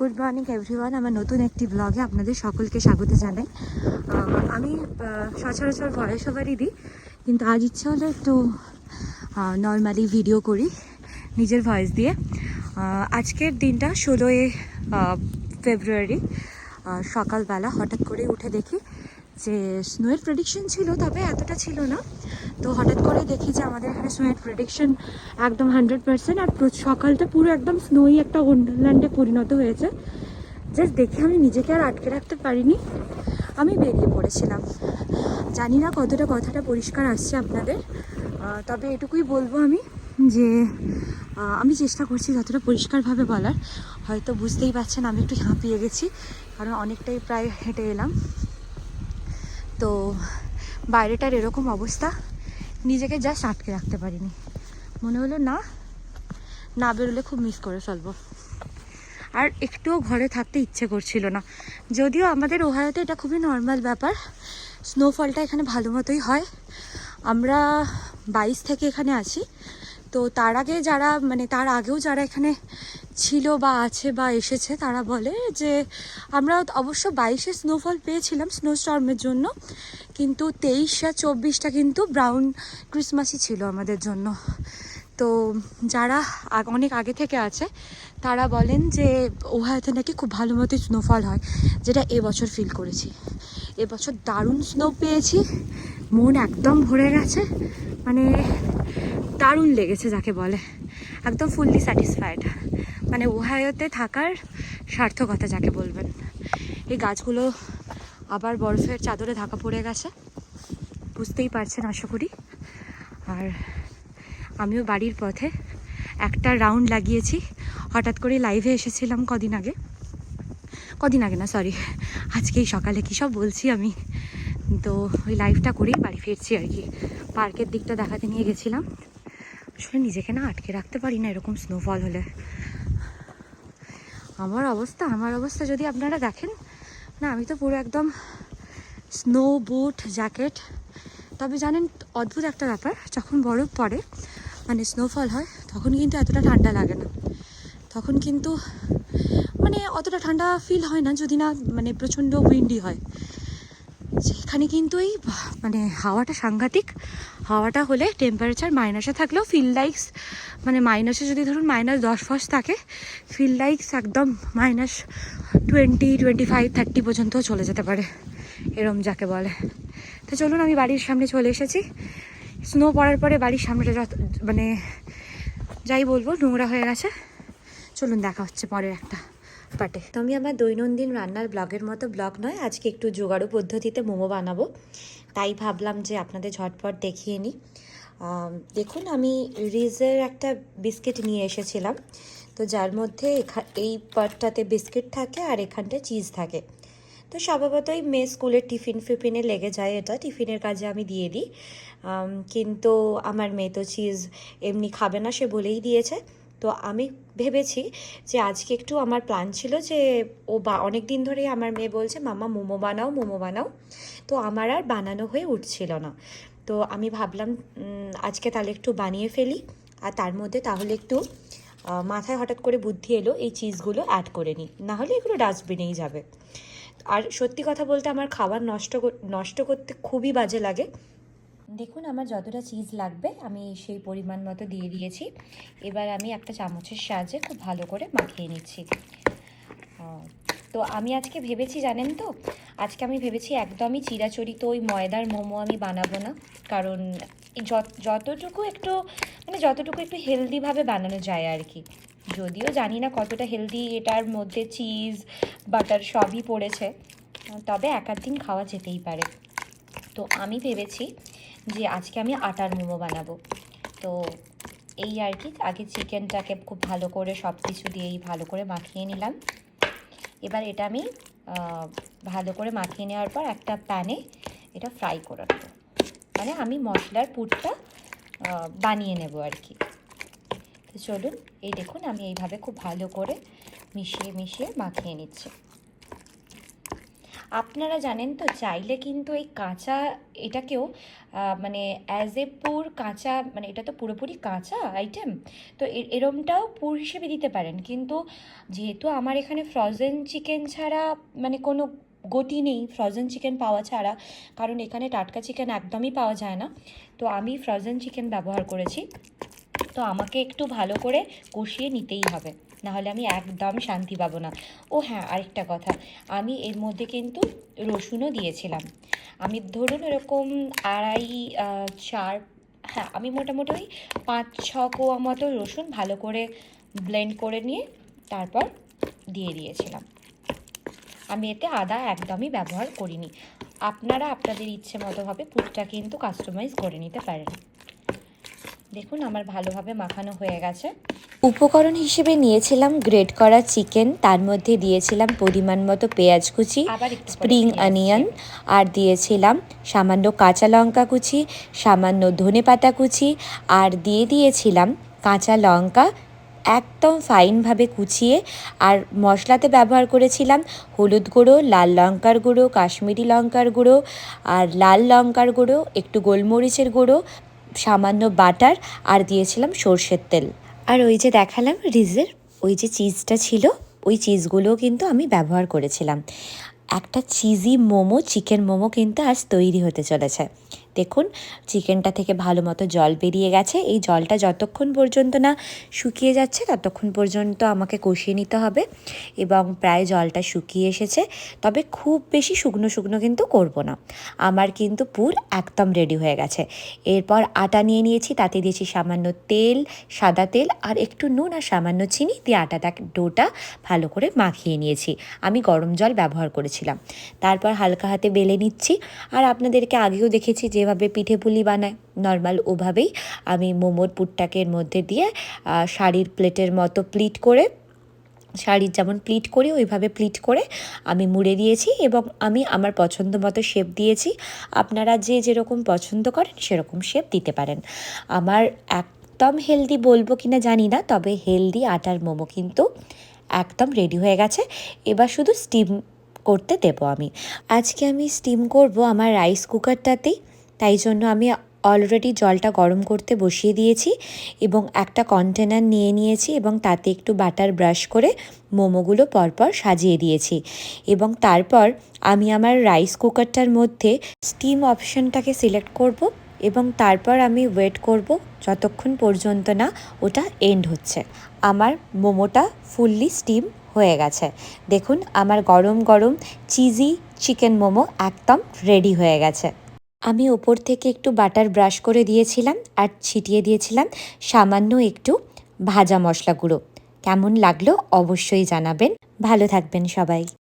Good morning everyone. আমার নতুন একটি ব্লগে আপনাদের সকলকে স্বাগত জানাই। আমি সচরাচর ভয়েস ওভারই দিই, কিন্তু আজ ইচ্ছে হলো একটু নর্মালি ভিডিও করি নিজের ভয়েস দিয়ে। আজকের দিনটা ষোলোই ফেব্রুয়ারি সকালবেলা হঠাৎ করে উঠে দেখি যে স্নোয়ের প্রেডিকশন ছিল, তবে এতটা ছিল না। তো হঠাৎ করেই দেখি যে আমাদের এখানে স্নোয়ের প্রেডিকশন একদম হান্ড্রেড পার্সেন্ট আর সকালটা পুরো একদম স্নোই একটা ওয়ান্ডারল্যান্ডে পরিণত হয়েছে। জাস্ট দেখে আমি নিজেকে আর আটকে রাখতে পারিনি। আমি বেরিয়ে পড়েছিলাম। জানি না কতটা কথাটা পরিষ্কার আসছে আপনাদের। তবে এটুকুই বলব আমি যে আমি চেষ্টা করছি যতটা পরিষ্কারভাবে বলার। হয়তো বুঝতেই পারছেন আমি একটু হাঁপিয়ে গেছি, কারণ অনেকটাই প্রায় হেঁটে এলাম। তো বাইরেটার এরকম অবস্থা। নিজেকে জাস্ট আটকে রাখতে পারিনি। মনে হলো না না বেরোলে খুব মিস করে ফেলব। আর একটুও ঘরে থাকতে ইচ্ছে করছিল না। যদিও আমাদের ওহারাতে এটা খুবই নর্মাল ব্যাপার। স্নোফলটা এখানে ভালো মতোই হয়। আমরা বাইশ থেকে এখানে আছি। তো তার আগে যারা মানে তার আগেও যারা এখানে ছিল বা আছে বা এসেছে, তারা বলে যে আমরা অবশ্য বাইশে স্নোফল পেয়েছিলাম স্নো স্টর্মের জন্য, কিন্তু তেইশ আর চব্বিশটা কিন্তু ব্রাউন ক্রিসমাসই ছিল আমাদের জন্য। তো যারা অনেক আগে থেকে আছে, তারা বলেন যে ওহাতে নাকি খুব ভালো মতো স্নোফল হয়, যেটা এবছর ফিল করেছি। এবছর দারুণ স্নো পেয়েছি, মন একদম ভরে গেছে মানে দারুণ লেগেছে যাকে বলে। একদম ফুললি স্যাটিসফাইড মানে ওহায়োতে থাকার সার্থকতা যাকে বলবেন। এই গাছগুলো আবার বরফের চাদরে ঢাকা পড়ে গেছে। বুঝতেই পারছেন আশা করি। আর আমিও বাড়ির পথে একটা রাউন্ড লাগিয়েছি। হঠাৎ করে লাইভে এসেছিলাম কদিন আগে। কদিন আগে না সরি আজকেই সকালে কী সব বলছি আমি। তো ওই লাইভটা করেই বাড়ি ফিরছি আর কি। পার্কের দিকটা দেখাতে নিয়ে গেছিলাম। আসলে নিজেকে না আটকে রাখতে পারি না এরকম স্নোফল হলে। আমার অবস্থা আমার অবস্থা যদি আপনারা দেখেন, না, আমি তো পুরো একদম স্নো বুট জ্যাকেট তবে জানেন, অদ্ভুত একটা ব্যাপার, যখন বরফ পড়ে মানে স্নোফল হয়, তখন কিন্তু এতটা ঠান্ডা লাগে না। তখন কিন্তু মানে অতটা ঠান্ডা ফিল হয় না, যদি না মানে প্রচণ্ড উইন্ডি হয়। সেখানে কিন্তু এই মানে হাওয়াটা সাংঘাতিক হাওয়াটা হলে টেম্পারেচার মাইনাসে থাকলেও ফিল লাইকস মানে মাইনাসে যদি ধরুন মাইনাস দশ ফস থাকে ফিল লাইকস একদম minus twenty twenty five thirty পর্যন্ত চলে যেতে পারে, এরম যাকে বলে। তো চলুন আমি বাড়ির সামনে চলে এসেছি। স্নো পড়ার পরে বাড়ির সামনেটা যত মানে যাই বলব, নোংরা হয়ে গেছে। চলুন দেখা হচ্ছে পরের একটা পার্টে। তো আমি আমার দৈনন্দিন রান্নার ব্লগের মতো ব্লগ নয়, আজকে একটু জোগাড়ু পদ্ধতিতে মোমো বানাবো। তাই ভাবলাম যে আপনাদের ঝটপট দেখিয়ে নিই। দেখুন, আমি রিজের একটা বিস্কিট নিয়ে এসেছিলাম। তো যার মধ্যে এই পার্টটাতে বিস্কিট থাকে আর এখানটায় চিজ থাকে। তো স্বভাবতই মেয়ে স্কুলের টিফিন ফিফিনে লেগে যায় এটা। টিফিনের কাজে আমি দিয়ে দিই। কিন্তু আমার মেয়ে তো চিজ এমনি খাবে না, সে বলেই দিয়েছে। তো আমি ভেবেছি যে আজকে একটু আমার প্ল্যান ছিল যে ও বা অনেক দিন ধরেই আমার মেয়ে বলছে, মামা, মোমো বানাও মোমো বানাও। তো আমার আর বানানো হয়ে উঠছিল না। তো আমি ভাবলাম আজকে তাহলে একটু বানিয়ে ফেলি। আর তার মধ্যে তাহলে একটু মাথায় হঠাৎ করে বুদ্ধি এলো, এই চিজগুলো অ্যাড করে নিই। নাহলে এগুলো ডাস্টবিনেই যাবে। আর সত্যি কথা বলতে আমার খাবার নষ্ট নষ্ট করতে খুবই বাজে লাগে। দেখুন, আমার যতটা চিজ লাগবে, আমি সেই পরিমাণ মতো দিয়ে দিয়েছি। এবার আমি একটা চামচের সাহায্যে খুব ভালো করে মাখিয়ে নিচ্ছি। তো আমি আজকে ভেবেছি, জানেন তো, আজকে আমি ভেবেছি একদমই চিরাচরিত ওই ময়দার মোমো আমি বানাবো না। কারণ যত- যতটুকু একটু মানে যতটুকু একটু হেলদিভাবে বানানো যায় আর কি। যদিও জানি না কতটা হেলদি এটার মধ্যে চিজ বাটার সবই পড়েছে। তবে এক দিন খাওয়া যেতেই পারে। তো আমি ভেবেছি যে আজকে আমি আটার মোমো বানাবো। তো এই আর কি, আগে চিকেনটাকে খুব ভালো করে সব কিছু দিয়েই ভালো করে মাখিয়ে নিলাম। এবার এটা আমি ভালো করে মাখিয়ে নেওয়ার পর একটা প্যানে এটা ফ্রাই করে নেব। মানে আমি মশলার পুরটা বানিয়ে নেব আর কি। তো চলুন, এই দেখুন আমি এইভাবে খুব ভালো করে মিশিয়ে মিশিয়ে মাখিয়ে নিচ্ছি। আপনারা জানেন তো, চাইলে কিন্তু এই কাঁচা এটাকেও মানে অ্যাজ এ পুর কাঁচা মানে এটা তো পুরোপুরি কাঁচা আইটেম তো এরমটাও পুর হিসেবে দিতে পারেন। কিন্তু যেহেতু আমার এখানে ফ্রোজেন চিকেন ছাড়া মানে কোনো গতি নেই ফ্রোজেন চিকেন পাওয়া ছাড়া, কারণ এখানে টাটকা চিকেন একদমই পাওয়া যায় না, তো আমি ফ্রোজেন চিকেন ব্যবহার করেছি। তো আমাকে একটু ভালো করে কষিয়ে নিতেই হবে। নাহলে আমি একদম শান্তি পাবো না। ও হ্যাঁ আরেকটা কথা। আমি এর মধ্যে কিন্তু রসুনও দিয়েছিলাম। আমি ধরুন এরকম আড়াই চার হ্যাঁ আমি মোটামুটি ওই পাঁচ, ছ কোয়া মতো রসুন ভালো করে ব্লেন্ড করে নিয়ে তারপর দিয়ে দিয়েছিলাম। আমি এতে আদা একদমই ব্যবহার করিনি। আপনারা আপনাদের ইচ্ছে মতোভাবে পুরটা কিন্তু কাস্টমাইজ করে নিতে পারেন। দেখুন, আমার ভালোভাবে মাখানো হয়ে গেছে। উপকরণ হিসেবে নিয়েছিলাম গ্রেট করা চিকেন তার মধ্যে দিয়েছিলাম পরিমাণ মতো পেঁয়াজ কুচি স্প্রিং অনিয়ন আর দিয়েছিলাম সামান্য কাঁচা লঙ্কা কুচি সামান্য ধনে পাতা কুচি আর দিয়ে দিয়েছিলাম কাঁচা লঙ্কা একদম ফাইনভাবে কুচিয়ে আর মশলাতে ব্যবহার করেছিলাম হলুদ গুঁড়ো লাল লঙ্কার গুঁড়ো কাশ্মীরি লঙ্কার গুঁড়ো আর লাল লঙ্কার গুঁড়ো একটু গোলমরিচের গুঁড়ো সামান্য বাটার আর দিয়েছিলাম সর্ষের তেল। আর ওই যে দেখালাম রিজের, ওই যে চিজটা ছিল, ওই চিজগুলোও কিন্তু আমি ব্যবহার করেছিলাম। একটা চিজি মোমো চিকেন মোমো কিন্তু আজ তৈরি হতে চলেছে। দেখুন, চিকেনটা থেকে ভালো মতো জল বেরিয়ে গেছে। এই জলটা যতক্ষণ পর্যন্ত না শুকিয়ে যাচ্ছে, ততক্ষণ পর্যন্ত আমাকে কষিয়ে নিতে হবে এবং প্রায় জলটা শুকিয়ে এসেছে। তবে খুব বেশি শুকনো শুকনো কিন্তু করব না। আমার কিন্তু পুর একদম রেডি হয়ে গেছে। এরপর আটা নিয়ে নিয়েছি, তাতে দিয়েছি সামান্য তেল, সাদা তেল আর একটু নুন আর সামান্য চিনি দিয়ে আটাটা, ডোটা ভালো করে মাখিয়ে নিয়েছি। আমি গরম জল ব্যবহার করেছিলাম। তারপর হালকা হাতে বেলে নিচ্ছি। আর আপনাদেরকে আগেও দেখেছি যেভাবে পিঠে পুলি বানায় নর্মাল ওভাবেই আমি মোমোর পুরটাকে এর মধ্যে দিয়ে শাড়ির প্লেটের মতো প্লিট করে, শাড়ির যেমন প্লিট করি, ওইভাবে প্লিট করে আমি মুড়ে দিয়েছি এবং আমি আমার পছন্দ মতো শেপ দিয়েছি। আপনারা যে যেরকম পছন্দ করেন সেরকম শেপ দিতে পারেন। আমার একদম হেলদি বলব কিনা জানি না, তবে হেলদি আটার মোমো কিন্তু একদম রেডি হয়ে গেছে। এবার শুধু স্টিম করতে দেবো আমি। আজকে আমি স্টিম করব আমার রাইস কুকারটাতেই তাই জন্য আমি অলরেডি জলটা গরম করতে বসিয়ে দিয়েছি এবং একটা কন্টেনার নিয়ে নিয়েছি এবং তাতে একটু বাটার ব্রাশ করে মোমোগুলো পরপর সাজিয়ে দিয়েছি। এবং তারপর আমি আমার রাইস কুকারটার মধ্যে স্টিম অপশনটাকে সিলেক্ট করব এবং তারপর আমি ওয়েট করব যতক্ষণ পর্যন্ত না ওটা এন্ড হচ্ছে। আমার মোমোটা ফুললি স্টিম হয়ে গেছে। দেখুন, আমার গরম গরম চিজি চিকেন মোমো একদম রেডি হয়ে গেছে। আমি ওপর থেকে একটু বাটার ব্রাশ করে দিয়েছিলাম আর ছিটিয়ে দিয়েছিলাম সামান্য একটু ভাজা মশলা গুঁড়ো কেমন লাগল অবশ্যই জানাবেন। ভালো থাকবেন সবাই।